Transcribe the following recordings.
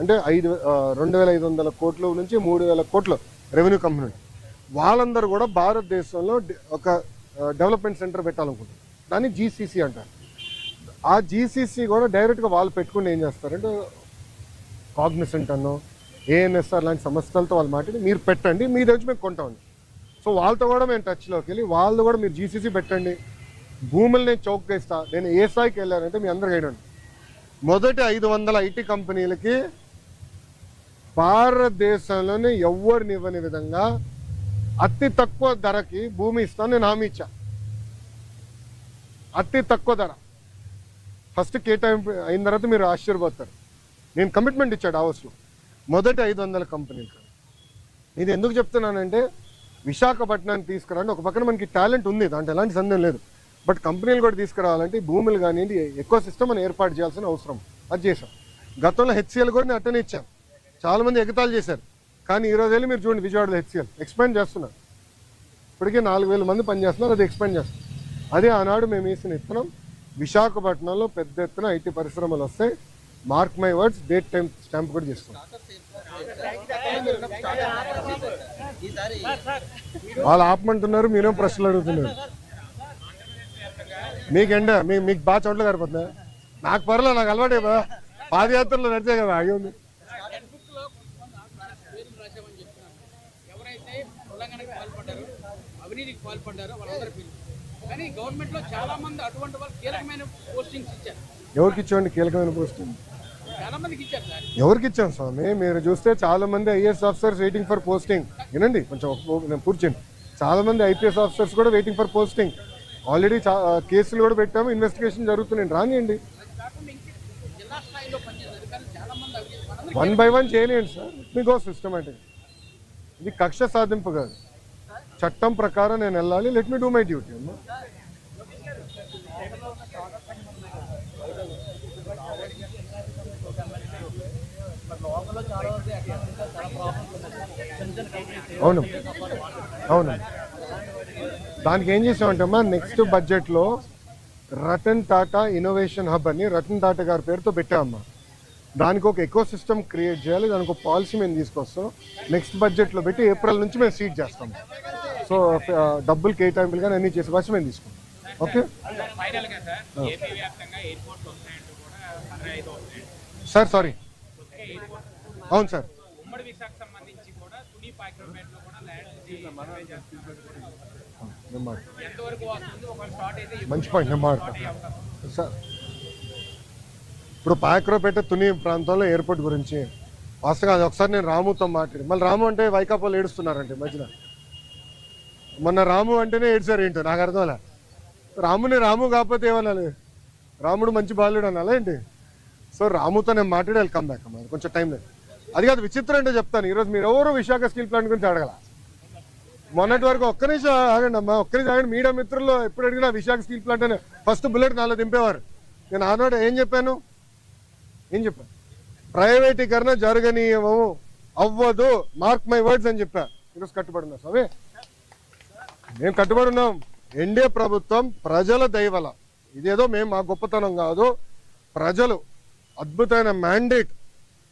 అంటే ఐదు రెండు వేల ఐదు వందల కోట్లు నుంచి మూడు వేల కోట్లు రెవెన్యూ కంపెనీ వాళ్ళందరూ కూడా భారతదేశంలో ఒక డెవలప్మెంట్ సెంటర్ పెట్టాలనుకుంటారు దాన్ని జీసీసీ అంటారు. ఆ జీసీసీ కూడా డైరెక్ట్గా వాళ్ళు పెట్టుకుని ఏం చేస్తారంటే కాగ్నిసెంట్ అన్నో ఏఎన్ఎస్ఆర్ లాంటి సంస్థలతో వాళ్ళు మాట్లాడి మీరు పెట్టండి మీ దగ్గర మేము కొంటామండి. సో వాళ్ళతో కూడా మేము టచ్లోకి వెళ్ళి వాళ్ళు కూడా మీరు జీసీసీ పెట్టండి. భూములు నేను చౌక్గా ఇస్తా నేను ఏ స్థాయికి వెళ్ళానంటే మీ అందరికీ అయినండి మొదటి ఐదు వందల ఐటీ కంపెనీలకి భారతదేశంలోనే ఎవరిని ఇవ్వని విధంగా అతి తక్కువ ధరకి భూమి ఇస్తాను నేను హామీ ఇచ్చా. అతి తక్కువ ధర. ఫస్ట్ కేటాయింపు అయిన తర్వాత మీరు ఆశ్చర్యపోతారు. నేను కమిట్మెంట్ ఇచ్చాడు హౌస్లో. మొదటి ఐదు వందల కంపెనీలు ఇది ఎందుకు చెప్తున్నానంటే విశాఖపట్నాన్ని తీసుకురాండి ఒక పక్కన మనకి టాలెంట్ ఉంది దాంట్లో ఎలాంటి సందేహం లేదు. బట్ కంపెనీలు కూడా తీసుకురావాలంటే భూములు కానివ్వండి ఎక్కువ సిస్టమ్ మనం ఏర్పాటు చేయాల్సిన అవసరం. అది చేశాం. గతంలో హెచ్సిఎల్ కూడా నేను అట్టనే ఇచ్చాను. చాలా మంది ఎగతాలు చేశారు. కానీ ఈ రోజు వెళ్ళి మీరు చూడండి విజయవాడలో హెచ్సిఎల్. ఎక్స్పాండ్ చేస్తున్నారు ఇప్పటికే నాలుగు వేల మంది పనిచేస్తున్నారు అది ఎక్స్పాండ్ చేస్తున్నారు అదే ఆనాడు మేము వేసిన ఇత్తనం విశాఖపట్నంలో పెద్ద ఎత్తున ఐటీ పరిశ్రమలు వస్తాయి. Mark my words date time stamp కూడా చేస్తాం వాళ్ళు ఆపమంటున్నారు మీరేం ప్రశ్నలు అడుగుతున్నారు? మీకు ఎండ మీకు మీకు బాగా చోట్ల గారిపోతుందా నాకు పర్లేదు నాకు అలవాటే పాదయాత్రలో నడిచే కదా ఆగి అవినీతికి పాల్పడ్డారో వాళ్ళందరి పేర్లు. కానీ గవర్నమెంట్లో చాలా మంది అటువంటి వాళ్ళు కీలకమైన పోస్టింగ్స్ ఇచ్చారు. ఎవరికి ఇచ్చామండి కీలకమైన పోస్ట్ చాలా మందికి ఇచ్చారు సార్. ఎవరికి ఇచ్చాం స్వామి? మీరు చూస్తే చాలా మంది IAS officers waiting for posting వినండి కొంచెం నేను చేయండి. చాలా మంది ఐపీఎస్ ఆఫీసర్స్ కూడా వెయిటింగ్ ఫర్ పోస్టింగ్ ఆల్రెడీ కేసులు కూడా పెట్టాము ఇన్వెస్టిగేషన్ జరుగుతున్నాయి. రానియండి. వన్ బై వన్ చేయలేండి సార్. మీకు సిస్టమేటిక్ ఇది కక్ష సాధింపు కాదు. చట్టం ప్రకారం నేను వెళ్ళాలి. Let me do my duty అమ్మా. అవును. అవును. దానికి ఏం చేసామంటమ్మా? నెక్స్ట్ బడ్జెట్లో రతన్ టాటా ఇన్నోవేషన్ హబ్ అని రతన్ టాటా గారి పేరుతో పెట్టామమ్మా. దానికి ఒక ఎకో సిస్టమ్ క్రియేట్ చేయాలి. దానికి ఒక పాలసీ మేము తీసుకొస్తాం. నెక్స్ట్ బడ్జెట్లో పెట్టి ఏప్రిల్ నుంచి మేము సీట్ చేస్తాం. సో డబ్బులు కేటాయింపులు కానీ అన్ని చేసే భాష మేము తీసుకుంటాం ఓకే ఫైనల్గా సార్ సార్ అవును సార్ ఉమ్మడి విశాఖ సంబంధించి కూడా తుని పాకిరోపేట లో కూడా ల్యాండ్ సర్వే చేస్తున్నారు నేను మాట్లాడతాను. ఎంతవరకు వస్తుంది ఒక స్టార్ట్ అయితే మంచి పాయింట్ నేను మాట్లాడతాను సార్ ఇప్పుడు పాయక్రోపేట తుని ప్రాంతంలో ఎయిర్పోర్ట్ గురించి వాస్తవంగా అది ఒకసారి నేను రాముతో మాట్లాడి మళ్ళీ రాము అంటే వైకాపాలు ఏడుస్తున్నారంటే మధ్యన మొన్న రాము అంటేనే ఏడ్చారు ఏంటో? నాకు అర్థంలే రాముని రాము కాకపోతే ఏమనాలి? రాముడు మంచి బాలుడు అనాలా ఏంటి? సో రాముతో నేను మాట్లాడాలి కమ్ బ్యాక్ అమ్మా కొంచెం టైం లేదు. అది కాదు విచిత్రం అంటే చెప్తాను. ఈరోజు మీరు ఎవరు విశాఖ స్టీల్ ప్లాంట్ గురించి అడగల. మొన్నటి వరకు ఒక్క నిమిషం ఆగండి అమ్మా. ఒక్క నిమిషం ఆగండి. మీడియా మిత్రుల్లో ఎప్పుడు అడిగినా విశాఖ స్టీల్ ప్లాంట్ అని ఫస్ట్ బుల్లెట్ నాలో దింపేవారు. నేను ఆనాడు ఏం చెప్పాను? ఏం చెప్పాను ప్రైవేటీకరణ జరగనీయము అవ్వదు. మార్క్ మై వర్డ్స్ అని చెప్పా. ఈరోజు కట్టుబడి స్వామి మేము కట్టుబడి ఉన్నాం ఎన్డీఏ ప్రభుత్వం ప్రజల దైవల ఇదేదో మేము మా గొప్పతనం కాదు. ప్రజలు అద్భుతమైన మ్యాండేట్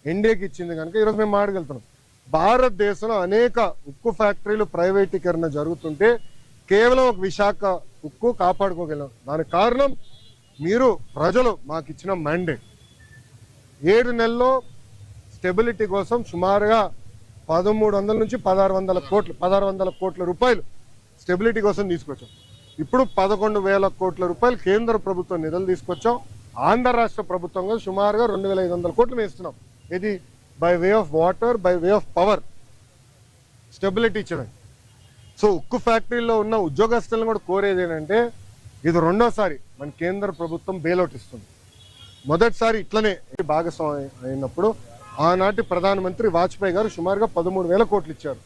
ఎన్డీఏకి ఇచ్చింది కనుక ఈరోజు మేము మాడగలుగుతున్నాం భారతదేశంలో అనేక ఉక్కు ఫ్యాక్టరీలు ప్రైవేటీకరణ జరుగుతుంటే కేవలం ఒక విశాఖ ఉక్కు కాపాడుకోగలం దానికి కారణం మీరు ప్రజలు మాకు ఇచ్చిన మ్యాండేట్ ఏడు నెలల్లో స్టెబిలిటీ కోసం సుమారుగా పదమూడు వందల నుంచి పదహారు వందల కోట్లు పదహారు వందల కోట్ల రూపాయలు స్టెబిలిటీ కోసం తీసుకొచ్చాం. ఇప్పుడు పదకొండు వేల కోట్ల రూపాయలు కేంద్ర ప్రభుత్వం నిధులు తీసుకొచ్చాం. ఆంధ్ర రాష్ట్ర ప్రభుత్వంగా సుమారుగా రెండు వేల ఐదు వందల కోట్లు వేస్తున్నాం ఇస్తున్నాం. ఇది by way of water by way of power stability ఇచ్చడం so ఉక్కు ఫ్యాక్టరీలో ఉన్న ఉద్యోగస్తులను కూడా కోరేది ఏంటంటే ఇది రెండోసారి మన కేంద్ర ప్రభుత్వం బెయిలౌట్ ఇస్తుంది. మొదటిసారి ఇట్లనే భాగస్వామి అయినప్పుడు ఆనాటి ప్రధానమంత్రి వాజ్పేయి గారు సుమారుగా పదమూడు వేల కోట్లు ఇచ్చారు.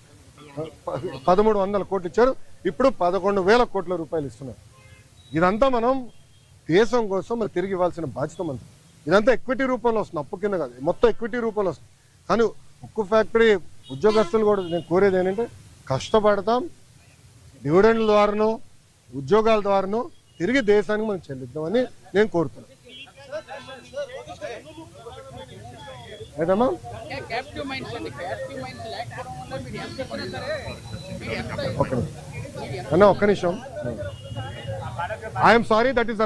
పదమూడు వందల కోట్లు ఇచ్చారు. ఇప్పుడు పదకొండు వేల కోట్ల రూపాయలు ఇస్తున్నారు. ఇదంతా మనం దేశం కోసం మరి తిరిగి ఇవ్వాల్సిన బాధ్యత మనది. ఇదంతా ఎక్విటీ రూపంలో వస్తుంది. అప్పు కింద కాదు. మొత్తం ఎక్విటీ రూపంలో వస్తుంది. కానీ ఉక్కు ఫ్యాక్టరీ ఉద్యోగస్తులు కూడా నేను కోరేది ఏంటంటే కష్టపడతాం. డివిడెండ్ల ద్వారానో ఉద్యోగాల ద్వారానో తిరిగి దేశానికి మనం చెల్లిద్దామని నేను కోరుతున్నాను. ఏదమ్మా? అన్న ఒక్క నిమిషం. I'm sorry that is